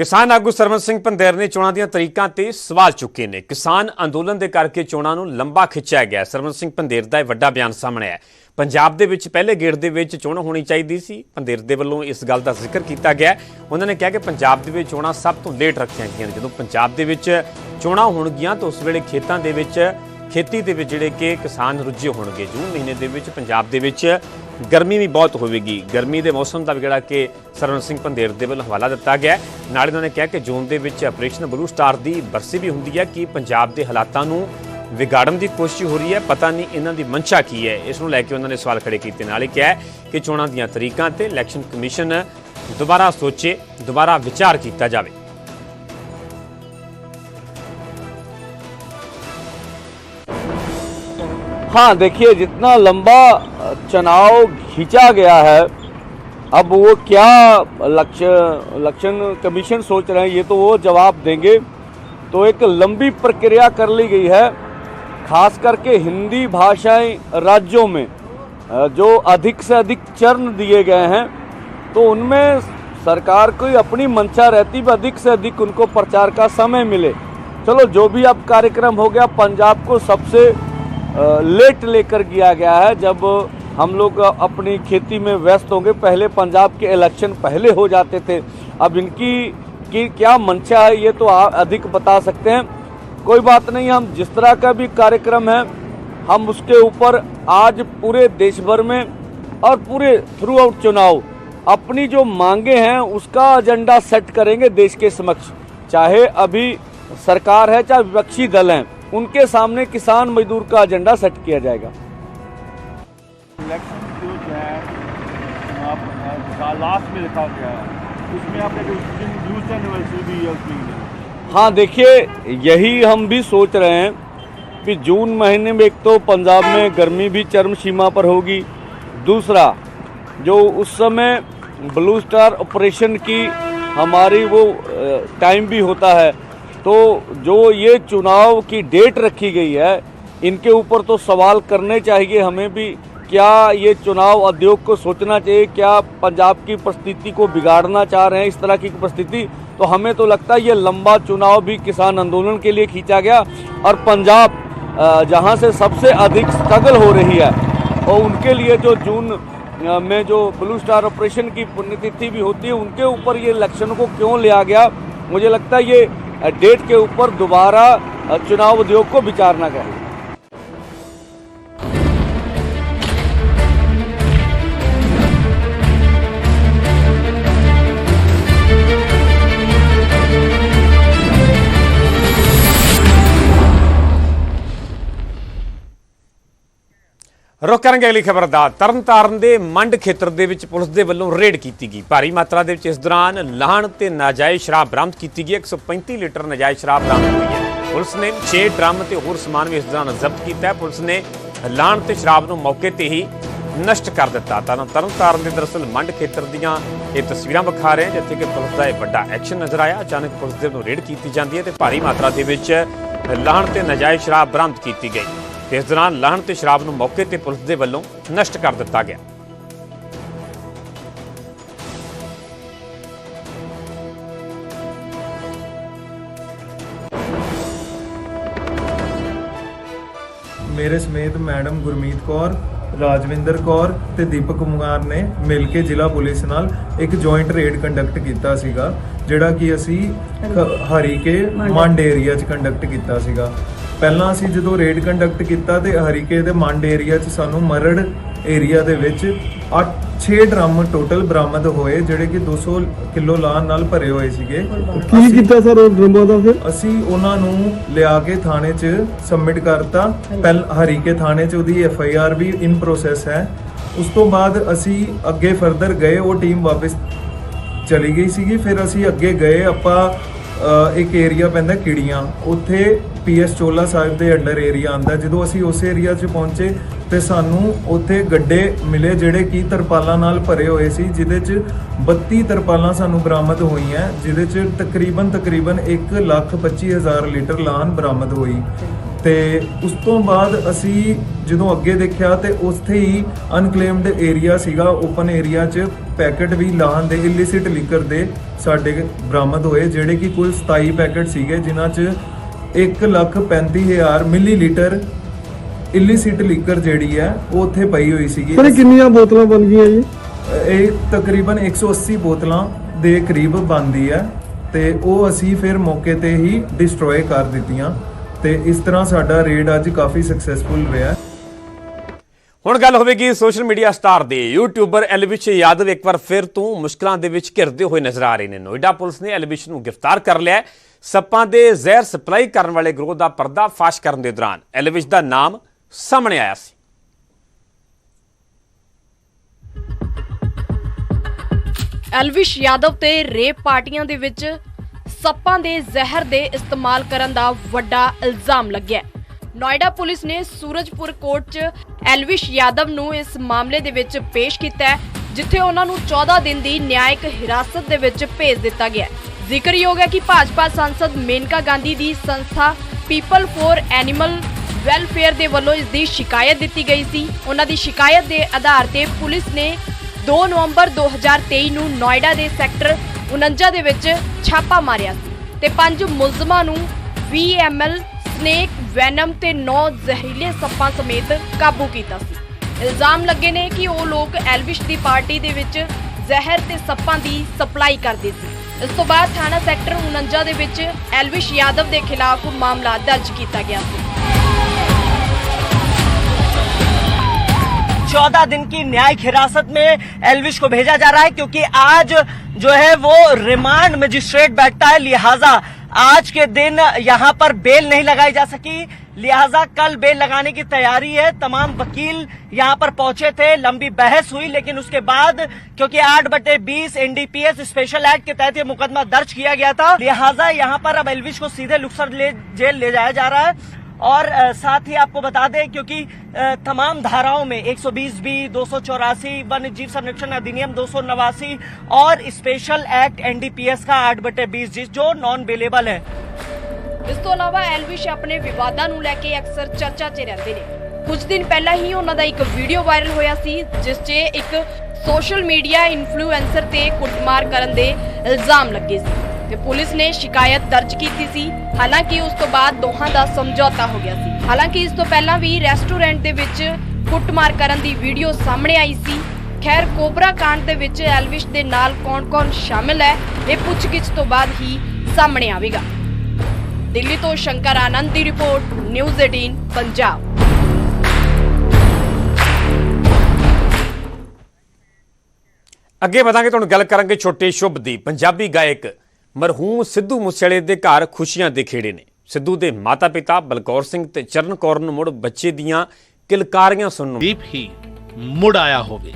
ਕਿਸਾਨ ਆਗੂ ਸਰਵਨ ਸਿੰਘ ਪੰਦੇਰ ਨੇ ਚੋਣਾਂ ਦੀਆਂ ਤਰੀਕਾਂ ਤੇ ਸਵਾਲ ਚੁੱਕੇ ਨੇ। ਕਿਸਾਨ ਅੰਦੋਲਨ ਦੇ ਕਰਕੇ ਚੋਣਾਂ ਨੂੰ ਲੰਬਾ ਖਿੱਚਿਆ ਗਿਆ। ਸਰਵਨ ਸਿੰਘ ਪੰਦੇਰ ਦਾ ਇਹ ਵੱਡਾ ਬਿਆਨ ਸਾਹਮਣੇ ਆਇਆ। ਹੈ। ਪੰਜਾਬ ਦੇ ਵਿੱਚ ਪਹਿਲੇ ਗੇੜ ਦੇ ਵਿੱਚ ਚੋਣ ਹੋਣੀ ਚਾਹੀਦੀ ਸੀ। ਪੰਦੇਰ ਦੇ ਵੱਲੋਂ ਇਸ ਗੱਲ ਦਾ ਜ਼ਿਕਰ ਕੀਤਾ ਗਿਆ। ਉਹਨਾਂ ਨੇ ਕਿਹਾ ਕਿ ਪੰਜਾਬ ਦੇ ਵਿੱਚ ਚੋਣਾਂ ਸਭ ਤੋਂ ਲੇਟ ਰੱਖੀਆਂ ਗਈਆਂ ਨੇ। ਜਦੋਂ ਪੰਜਾਬ ਦੇ ਵਿੱਚ ਚੋਣਾਂ ਹੋਣਗੀਆਂ ਤਾਂ ਉਸ ਵੇਲੇ ਖੇਤਾਂ ਦੇ ਵਿੱਚ, ਖੇਤੀ ਦੇ ਵਿੱਚ ਜਿਹੜੇ ਕਿ ਕਿਸਾਨ ਰੁੱਝੇ ਹੋਣਗੇ। ਜੂਨ ਮਹੀਨੇ ਦੇ ਵਿੱਚ ਪੰਜਾਬ ਦੇ ਵਿੱਚ ਗਰਮੀ ਵੀ ਬਹੁਤ ਹੋਵੇਗੀ ਗਰਮੀ ਦੇ ਮੌਸਮ ਦਾ ਵੀ ਜਿਹੜਾ ਕਿ ਸਰਵਨ ਸਿੰਘ ਪੰਦੇਰ ਦੇ ਵੱਲੋਂ ਹਵਾਲਾ ਦਿੱਤਾ ਗਿਆ ਹੈ। ਨਾਲ ਇਹਨਾਂ ਨੇ ਕਿਹਾ ਕਿ ਜੂਨ ਦੇ ਵਿੱਚ ਆਪਰੇਸ਼ਨ ਬਲੂ ਸਟਾਰ ਦੀ ਬਰਸੀ ਵੀ ਹੁੰਦੀ ਹੈ ਕਿ ਪੰਜਾਬ ਦੇ ਹਾਲਾਤਾਂ ਨੂੰ ਵਿਗਾੜਨ ਦੀ ਕੋਸ਼ਿਸ਼ ਹੋ ਰਹੀ ਹੈ ਪਤਾ ਨਹੀਂ ਇਹਨਾਂ ਦੀ ਮਨਸ਼ਾ ਕੀ ਹੈ ਇਸ ਨੂੰ ਲੈ ਕੇ ਉਹਨਾਂ ਨੇ ਸਵਾਲ ਖੜੇ ਕੀਤੇ ਨਾਲ ਹੀ ਕਿਹਾ ਹੈ ਕਿ ਚੋਣਾਂ ਦੀਆਂ ਤਰੀਕਾਂ ਤੇ ਇਲੈਕਸ਼ਨ ਕਮਿਸ਼ਨ ਦੁਬਾਰਾ ਸੋਚੇ ਦੁਬਾਰਾ ਵਿਚਾਰ ਕੀਤਾ ਜਾਵੇ हाँ देखिए जितना लंबा चुनाव खींचा गया है। अब वो क्या लक्ष्य इलेक्शन कमीशन सोच रहे हैं, ये तो वो जवाब देंगे। तो एक लंबी प्रक्रिया कर ली गई है, खास करके हिंदी भाषाई राज्यों में जो अधिक से अधिक चरण दिए गए हैं तो उनमें सरकार को अपनी मंशा रहती भी अधिक से अधिक उनको प्रचार का समय मिले। चलो, जो भी अब कार्यक्रम हो गया, पंजाब को सबसे लेट लेकर किया गया है, जब हम लोग अपनी खेती में व्यस्त होंगे। पहले पंजाब के इलेक्शन पहले हो जाते थे। अब इनकी की क्या मंशा है, ये तो आप अधिक बता सकते हैं। कोई बात नहीं, हम जिस तरह का भी कार्यक्रम है, हम उसके ऊपर आज पूरे देश भर में और पूरे थ्रू आउट चुनाव अपनी जो मांगे हैं, उसका एजेंडा सेट करेंगे देश के समक्ष। चाहे अभी सरकार है, चाहे विपक्षी दल हैं, उनके सामने किसान मजदूर का एजेंडा सेट किया जाएगा। चुनाव लास्ट में रखा गया है। उसमें आपने हाँ देखिए, यही हम भी सोच रहे हैं कि जून महीने में एक तो पंजाब में गर्मी भी चरम सीमा पर होगी। दूसरा, जो उस समय ब्लू स्टार ऑपरेशन की हमारी वो टाइम भी होता है तो जो ये चुनाव की डेट रखी गई है, इनके ऊपर तो सवाल करने चाहिए हमें भी। क्या ये चुनाव उद्योग को सोचना चाहिए? क्या पंजाब की परिस्थिति को बिगाड़ना चाह रहे हैं इस तरह की परिस्थिति? तो हमें तो लगता है ये लंबा चुनाव भी किसान आंदोलन के लिए खींचा गया और पंजाब जहाँ से सबसे अधिक स्ट्रगल हो रही है, और उनके लिए जो जून में जो ब्लू स्टार ऑपरेशन की पुण्यतिथि भी होती है, उनके ऊपर ये इलेक्शन को क्यों लिया गया? मुझे लगता है ये डेट के ऊपर दोबारा चुनाव उद्योग को विचारना चाहिए। ਰੁਕ ਕਰਾਂਗੇ ਅਗਲੀ ਖਬਰ ਦਾ। ਤਰਨਤਾਰਨ ਦੇ ਮੰਡ ਖੇਤਰ ਦੇ ਵਿੱਚ ਪੁਲਿਸ ਦੇ ਵੱਲੋਂ ਰੇਡ ਕੀਤੀ ਗਈ। ਭਾਰੀ ਮਾਤਰਾ ਦੇ ਵਿੱਚ ਇਸ ਦੌਰਾਨ ਲਾਹਣ ਤੇ ਨਾਜਾਇਜ਼ ਸ਼ਰਾਬ ਬਰਾਮਦ ਕੀਤੀ ਗਈ। 135 ਲੀਟਰ ਨਾਜਾਇਜ਼ ਸ਼ਰਾਬ ਬਰਾਮਦ ਹੋਈ ਹੈ। ਪੁਲਿਸ ਨੇ 6 ਡਰਮ ਤੇ ਹੋਰ ਸਮਾਨ ਵੀ ਇਸ ਦੌਰਾਨ ਜ਼ਬਤ ਕੀਤਾ ਹੈ। ਪੁਲਿਸ ਨੇ ਲਾਹਣ ਤੇ ਸ਼ਰਾਬ ਨੂੰ ਮੌਕੇ ਤੇ ਹੀ ਨਸ਼ਟ ਕਰ ਦਿੱਤਾ। ਤਾਂ ਤਰਨਤਾਰਨ ਦੇ ਦਰਅਸਲ ਮੰਡ ਖੇਤਰ ਦੀਆਂ ਇਹ ਤਸਵੀਰਾਂ ਵਿਖਾ ਰਹੇ ਹਾਂ, ਜਿੱਥੇ ਕਿ ਪੁਲਿਸ ਦਾ ਇਹ ਵੱਡਾ ਐਕਸ਼ਨ ਨਜ਼ਰ ਆਇਆ। ਅਚਾਨਕ ਪੁਲਿਸ ਦੇ ਵੱਲੋਂ ਰੇਡ ਕੀਤੀ ਜਾਂਦੀ ਹੈ ਤੇ ਭਾਰੀ ਮਾਤਰਾ ਦੇ ਵਿੱਚ ਲਾਹਣ ਤੇ ਨਾਜਾਇਜ਼ ਸ਼ਰਾਬ ਬਰਾਮਦ ਕੀਤੀ ਗਈ। ਇਸ ਦੌਰਾਨ ਲਾਹਣ ਤੇ ਸ਼ਰਾਬ ਨੂੰ ਮੌਕੇ ਤੇ ਪੁਲਿਸ ਦੇ ਵੱਲੋਂ ਨਸ਼ਟ ਕਰ ਦਿੱਤਾ ਗਿਆ। ਮੇਰੇ ਸਮੇਤ ਮੈਡਮ ਗੁਰਮੀਤ ਕੌਰ, ਰਾਜਵਿੰਦਰ ਕੌਰ ਤੇ ਦੀਪਕ ਕੁਮਾਰ ਨੇ ਮਿਲ ਕੇ ਜ਼ਿਲ੍ਹਾ ਪੁਲਿਸ ਨਾਲ ਇੱਕ ਜੁਆਇੰਟ ਰੇਡ ਕੰਡਕਟ ਕੀਤਾ ਸੀਗਾ, ਜਿਹੜਾ ਕਿ ਅਸੀਂ ਖ- ਹਰੀਕੇ ਮੰਡ ਏਰੀਆ 'ਚ ਕੰਡਕਟ ਕੀਤਾ ਸੀਗਾ। ਪਹਿਲਾਂ ਅਸੀਂ ਜਦੋਂ ਰੇਡ ਕੰਡਕਟ ਕੀਤਾ ਤੇ ਹਰੀਕੇ ਦੇ ਮੰਡ ਏਰੀਆ 'ਚ ਸਾਨੂੰ ਮਰੜ ਏਰੀਆ ਦੇ ਵਿੱਚ 8 6 ਡਰਮ ਟੋਟਲ ਬਰਾਮਦ ਹੋਏ ਜਿਹੜੇ ਕਿ 200 ਕਿਲੋ ਲਾਨ ਨਾਲ ਭਰੇ ਹੋਏ ਸੀਗੇ। ਕੀ ਕੀਤਾ ਸਰ ਉਹ ਡਰਮਾਂ ਦਾ ਫਿਰ? ਅਸੀਂ ਉਹਨਾਂ ਨੂੰ ਲਿਆ ਕੇ ਥਾਣੇ 'ਚ ਸਬਮਿਟ ਕਰਤਾ। ਪਹਿਲ ਹਰੀਕੇ ਥਾਣੇ 'ਚ ਉਹਦੀ ਐਫ ਆਈ ਆਰ ਵੀ ਇਨ ਪ੍ਰੋਸੈਸ ਹੈ। ਉਸ ਤੋਂ ਬਾਅਦ ਅਸੀਂ ਅੱਗੇ ਫਰਦਰ ਗਏ ਉਹ ਟੀਮ ਵਾਪਸ ਚਲੀ ਗਈ ਸੀਗੀ। ਫਿਰ ਅਸੀਂ ਅੱਗੇ ਗਏ ਆਪਾਂ ਇੱਕ ਏਰੀਆ ਪੈਂਦਾ ਕਿੜੀਆਂ। ਉੱਥੇ ਪੀਐਸ ਚੋਲਾ ਸਾਹਿਬ ਦੇ ਅੰਡਰ ਏਰੀਆ ਆਂਦਾ ਜਦੋਂ ਅਸੀਂ ਉਸ ਏਰੀਆ 'ਚ ਪਹੁੰਚੇ ਤੇ ਸਾਨੂੰ ਉੱਥੇ ਗੱਡੇ ਮਿਲੇ ਜਿਹੜੇ ਕਿ ਤਰਪਾਲਾਂ ਨਾਲ ਭਰੇ ਹੋਏ ਸੀ ਜਿਹਦੇ 'ਚ 32 ਤਰਪਾਲਾਂ ਸਾਨੂੰ ਬਰਾਮਦ ਹੋਈਆਂ ਜਿਹਦੇ 'ਚ ਤਕਰੀਬਨ ਤਕਰੀਬਨ 1,25,000 ਲੀਟਰ ਲਾਨ ਬਰਾਮਦ ਹੋਈ। ਤੇ ਉਸ ਤੋਂ ਬਾਅਦ ਅਸੀਂ ਜਦੋਂ ਅੱਗੇ ਦੇਖਿਆ ਤੇ ਉੱਥੇ ਹੀ ਅਨਕਲੇਮਡ ਏਰੀਆ ਸੀਗਾ ਓਪਨ ਏਰੀਆ 'ਚ ਪੈਕਟ ਵੀ ਲਾਹਨ ਦੇ ਇਲਿਸਿਟ ਲਿਕਰ ਦੇ ਸਾਡੇ ਬਰਾਮਦ ਹੋਏ ਜਿਹੜੇ ਕਿ ਕੁੱਲ 27 ਪੈਕਟ ਸੀਗੇ ਜਿਨ੍ਹਾਂ 'ਚ 1,35,000 ਮਿਲੀਲੀਟਰ ਇਲਿਸਿਟ ਲਿਕਰ ਜਿਹੜੀ ਹੈ ਉਹ ਉੱਥੇ ਪਈ ਹੋਈ ਸੀਗੀ। ਸਰ ਕਿੰਨੀਆਂ ਬੋਤਲਾਂ ਬਣ ਗਈਆਂ ਜੀ? ਇਹ ਤਕਰੀਬਨ 180 ਬੋਤਲਾਂ ਦੇ ਕਰੀਬ ਬਣਦੀ ਹੈ ਤੇ ਉਹ ਅਸੀਂ ਫਿਰ ਮੌਕੇ ਤੇ ਹੀ ਡਿਸਟਰੋਏ ਕਰ ਦਿੱਤੀਆਂ ਤੇ ਇਸ ਤਰ੍ਹਾਂ ਸਾਡਾ ਰੇਡ ਅੱਜ ਕਾਫੀ ਸਕਸੈਸਫੁਲ ਰਿਹਾ ਹੁਣ ਗੱਲ ਹੋਵੇਗੀ ਸੋਸ਼ਲ ਮੀਡੀਆ ਸਟਾਰ ਦੇ। ਯੂਟਿਊਬਰ ਐਲਵਿਸ਼ ਯਾਦਵ ਇੱਕ ਵਾਰ ਫਿਰ ਤੋਂ ਮੁਸ਼ਕਲਾਂ ਦੇ ਵਿੱਚ ਘਿਰਦੇ ਹੋਏ ਨਜ਼ਰ ਆ ਰਹੇ ਨੇ। ਨੋਇਡਾ ਪੁਲਿਸ ਨੇ ਐਲਵਿਸ਼ ਨੂੰ ਗ੍ਰਿਫਤਾਰ ਕਰ ਲਿਆ ਹੈ। ਸੱਪਾਂ ਦੇ ਜ਼ਹਿਰ ਸਪਲਾਈ ਕਰਨ ਵਾਲੇ ਗਰੋਹ ਦਾ ਪਰਦਾਫਾਸ਼ ਕਰਨ ਦੇ ਦੌਰਾਨ ਐਲਵਿਸ਼ ਦਾ ਨਾਮ ਸਾਹਮਣੇ ਆਇਆ ਸੀ। ਐਲਵਿਸ਼ ਯਾਦਵ ਤੇ ਰੇਪ ਪਾਰਟੀਆਂ ਦੇ ਵਿੱਚ ਸੱਪਾਂ ਦੇ ਜ਼ਹਿਰ ਦੇ ਇਸਤੇਮਾਲ ਕਰਨ ਦਾ ਵੱਡਾ ਇਲਜ਼ਾਮ ਲੱਗਿਆ ਨੋਇਡਾ ਪੁਲਿਸ ਨੇ ਸੂਰਜਪੁਰ ਕੋਰਟ 'ਚ ਐਲਵਿਸ਼ ਯਾਦਵ ਨੂੰ ਇਸ ਮਾਮਲੇ ਦੇ ਵਿੱਚ ਪੇਸ਼ ਕੀਤਾ ਜਿੱਥੇ ਉਹਨਾਂ ਨੂੰ 14 ਦਿਨ ਦੀ ਨਿਆਇਕ ਹਿਰਾਸਤ ਦੇ ਵਿੱਚ ਭੇਜ ਦਿੱਤਾ ਗਿਆ ਜ਼ਿਕਰਯੋਗ ਹੈ ਕਿ ਭਾਜਪਾ ਸੰਸਦ ਮੇਨਕਾ ਗਾਂਧੀ ਦੀ ਸੰਸਥਾ ਪੀਪਲ ਫੋਰ ਐਨੀਮਲ ਵੈਲਫੇਅਰ ਦੇ ਵੱਲੋਂ ਇਸ ਦੀ ਸ਼ਿਕਾਇਤ ਦਿੱਤੀ ਗਈ ਸੀ। ਉਹਨਾਂ ਦੀ ਸ਼ਿਕਾਇਤ ਦੇ ਆਧਾਰ ਤੇ ਪੁਲਿਸ ਨੇ 2 ਨਵੰਬਰ 2023 ਨੂੰ ਨੋਇਡਾ ਦੇ ਸੈਕਟਰ 49 ਦੇ ਵਿੱਚ ਛਾਪਾ ਮਾਰਿਆ ਸੀ ਤੇ ਪੰਜ ਮੁਲਜ਼ਮਾਂ ਨੂੰ VML ਸਨੇਕ, ਵੈਨਮ ਤੇ 9 ਜ਼ਹਿਰੀਲੇ ਸੱਪਾਂ ਸਮੇਤ ਕਾਬੂ ਕੀਤਾ ਸੀ। ਇਲਜ਼ਾਮ ਲੱਗੇ ਨੇ ਕਿ ਉਹ ਲੋਕ ਐਲਵਿਸ਼ ਦੀ ਪਾਰਟੀ ਦੇ ਵਿੱਚ ਜ਼ਹਿਰ ਤੇ ਸੱਪਾਂ ਦੀ ਸਪਲਾਈ ਕਰਦੇ ਸੀ। ਇਸ ਤੋਂ ਬਾਅਦ ਥਾਣਾ ਸੈਕਟਰ 49 ਦੇ ਵਿੱਚ ਐਲਵਿਸ਼ ਯਾਦਵ ਦੇ ਖਿਲਾਫ ਮਾਮਲਾ ਦਰਜ ਕੀਤਾ ਗਿਆ ਸੀ चौदह दिन की न्यायिक हिरासत में एलविश को भेजा जा रहा है क्योंकि आज जो है वो रिमांड मजिस्ट्रेट बैठता है लिहाजा आज के दिन यहाँ पर बेल नहीं लगाई जा सकी लिहाजा कल बेल लगाने की तैयारी है। तमाम वकील यहाँ पर पहुँचे थे लंबी बहस हुई लेकिन उसके बाद क्योंकि आठ बटे बीस एनडीपीएस स्पेशल एक्ट के तहत ये मुकदमा दर्ज किया गया था लिहाजा यहाँ पर अब एलविश को सीधे लुक्सर ले, जेल ले जाया जा रहा है। और साथ ही आपको बता दें क्योंकि तमाम धाराओं में 120 बी दो वन्य जीव संरक्षण अधिनियम दो सौ नवासी और स्पेशल एक्ट एनडीपीएस का आठ बटे बीस जो नॉन बेलेबल है। ਇਸ ਤੋਂ ਇਲਾਵਾ ਐਲਵਿਸ਼ ਆਪਣੇ ਵਿਵਾਦਾਂ ਨੂੰ ਲੈ ਕੇ ਅਕਸਰ ਚਰਚਾ 'ਚ ਰਹਿੰਦੇ ਨੇ। ਕੁਝ ਦਿਨ ਪਹਿਲਾਂ ਹੀ ਉਹਨਾਂ ਦਾ ਇੱਕ ਵੀਡੀਓ ਵਾਇਰਲ ਹੋਇਆ ਸੀ, ਜਿਸ 'ਚ ਇੱਕ ਸੋਸ਼ਲ ਮੀਡੀਆ ਇਨਫਲੂਐਂਸਰ ਤੇ ਕੁੱਟਮਾਰ ਕਰਨ ਦੇ ਇਲਜ਼ਾਮ ਲੱਗੇ ਸੀ ਤੇ ਪੁਲਿਸ ਨੇ ਸ਼ਿਕਾਇਤ ਦਰਜ ਕੀਤੀ ਸੀ। ਹਾਲਾਂਕਿ ਉਸ ਤੋਂ ਬਾਅਦ ਦੋਹਾਂ ਦਾ ਸਮਝੌਤਾ ਹੋ ਗਿਆ ਸੀ। ਹਾਲਾਂਕਿ ਇਸ ਤੋਂ ਪਹਿਲਾਂ ਵੀ ਰੈਸਟੋਰੈਂਟ ਦੇ ਵਿੱਚ ਕੁੱਟਮਾਰ ਕਰਨ ਦੀ ਵੀਡੀਓ ਸਾਹਮਣੇ ਆਈ ਸੀ। ਖੈਰ, ਕੋਬਰਾ ਕਾਂਡ ਦੇ ਵਿੱਚ ਐਲਵਿਸ਼ ਦੇ ਨਾਲ ਕੌਣ-ਕੌਣ ਸ਼ਾਮਿਲ ਹੈ, ਇਹ ਪੁੱਛਗਿੱਛ ਤੋਂ ਬਾਅਦ ਹੀ ਸਾਹਮਣੇ ਆਵੇਗਾ। ਦਿੱਲੀ ਤੋਂ ਸ਼ੰਕਰ ਆਨੰਦ ਦੀ ਰਿਪੋਰਟ ਨਿਊਜ਼ 18 ਪੰਜਾਬ। ਅੱਗੇ ਵਧਾਂਗੇ ਤੁਹਾਨੂੰ ਗੱਲ ਕਰਾਂਗੇ ਛੋਟੇ ਸ਼ੁਭ ਦੀ। ਪੰਜਾਬੀ ਗਾਇਕ ਮਰਹੂਮ ਸਿੱਧੂ ਮੂਸੇਵਾਲੇ ਦੇ ਘਰ ਖੁਸ਼ੀਆਂ ਦੇ ਖੇੜੇ ਨੇ। ਸਿੱਧੂ ਦੇ ਮਾਤਾ-ਪਿਤਾ ਬਲਕੌਰ ਸਿੰਘ ਤੇ ਚਰਨ ਕੌਰ ਨੂੰ ਮੁੜ ਬੱਚੇ ਦੀਆਂ ਕਿਲਕਾਰੀਆਂ ਸੁਣਨ ਨੂੰ ਦੀਪ ਹੀ ਮੁੜ ਆਇਆ ਹੋਵੇ।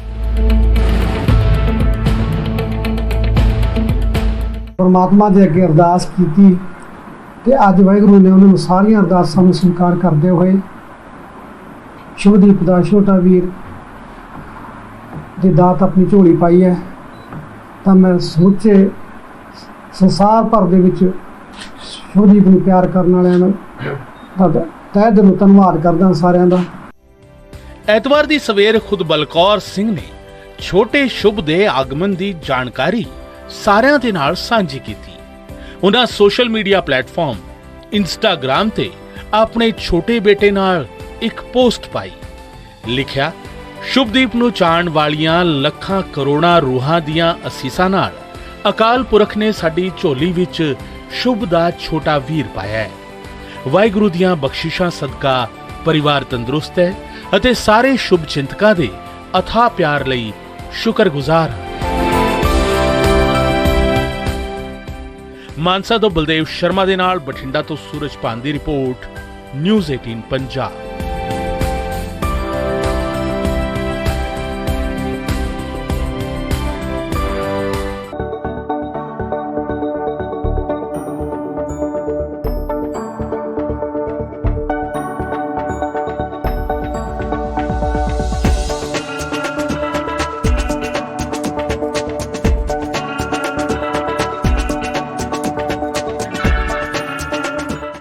ਪਰਮਾਤਮਾ ਦੇ ਅੱਗੇ ਅਰਦਾਸ ਕੀਤੀ ਤੇ ਅੱਜ ਵਾਹਿਗੁਰੂ ਨੇ ਉਹਨਾਂ ਨੂੰ ਸਾਰੀਆਂ ਅਰਦਾਸਾਂ ਨੂੰ ਸਵੀਕਾਰ ਕਰਦੇ ਹੋਏ ਸ਼ੁਭਦੀਪ ਦਾ ਛੋਟਾ ਵੀਰ ਦੀ ਦਾਤ ਆਪਣੀ ਝੋਲੀ ਪਾਈ ਹੈ। ਤਾਂ ਮੈਂ ਸਮੁੱਚੇ ਸੰਸਾਰ ਭਰ ਦੇ ਵਿੱਚ ਸ਼ੁਭਦੀਪ ਨੂੰ ਪਿਆਰ ਕਰਨ ਵਾਲਿਆਂ ਨੂੰ ਦਾ ਤਹਿ ਦਿਲੋਂ ਧੰਨਵਾਦ ਕਰਦਾ ਸਾਰਿਆਂ ਦਾ। ਐਤਵਾਰ ਦੀ ਸਵੇਰ ਖੁਦ ਬਲਕੌਰ ਸਿੰਘ ਨੇ ਛੋਟੇ ਸ਼ੁਭ ਦੇ ਆਗਮਨ ਦੀ ਜਾਣਕਾਰੀ ਸਾਰਿਆਂ ਦੇ ਨਾਲ ਸਾਂਝੀ ਕੀਤੀ। ਉਹਨਾਂ ਸੋਸ਼ਲ ਮੀਡੀਆ ਪਲੇਟਫਾਰਮ ਇੰਸਟਾਗ੍ਰam ਤੇ ਆਪਣੇ ਛੋਟੇ ਬੇਟੇ ਨਾਲ ਇੱਕ ਪੋਸਟ ਪਾਈ। ਲਿਖਿਆ, ਸ਼ੁਭਦੀਪ ਨੂੰ ਚਾਣ ਵਾਲੀਆਂ ਲੱਖਾਂ ਕਰੋੜਾਂ ਰੂਹਾਂ ਦੀਆਂ ਅਸੀਸਾਂ ਨਾਲ ਅਕਾਲ ਪੁਰਖ ਨੇ ਸਾਡੀ ਝੋਲੀ ਵਿੱਚ ਸ਼ੁਭ ਦਾ ਛੋਟਾ ਵੀਰ ਪਾਇਆ ਹੈ। ਵਾਹਿਗੁਰੂ ਦੀਆਂ ਬਖਸ਼ਿਸ਼ਾਂ ਸਦਕਾ ਪਰਿਵਾਰ ਤੰਦਰੁਸਤ ਹੈ ਅਤੇ ਸਾਰੇ ਸ਼ੁਭ ਚਿੰਤਕਾਂ ਦੇ ਅਥਾਹ ਪਿਆਰ ਲਈ ਸ਼ੁਕਰਗੁਜ਼ਾਰ ਹਾਂ। ਮਾਨਸਾ ਤੋਂ ਬਲਦੇਵ ਸ਼ਰਮਾ ਦੇ ਨਾਲ ਬਠਿੰਡਾ ਤੋਂ ਸੂਰਜ ਪਾਨ ਦੀ ਰਿਪੋਰਟ, ਨਿਊਜ਼ 18 ਪੰਜਾਬ।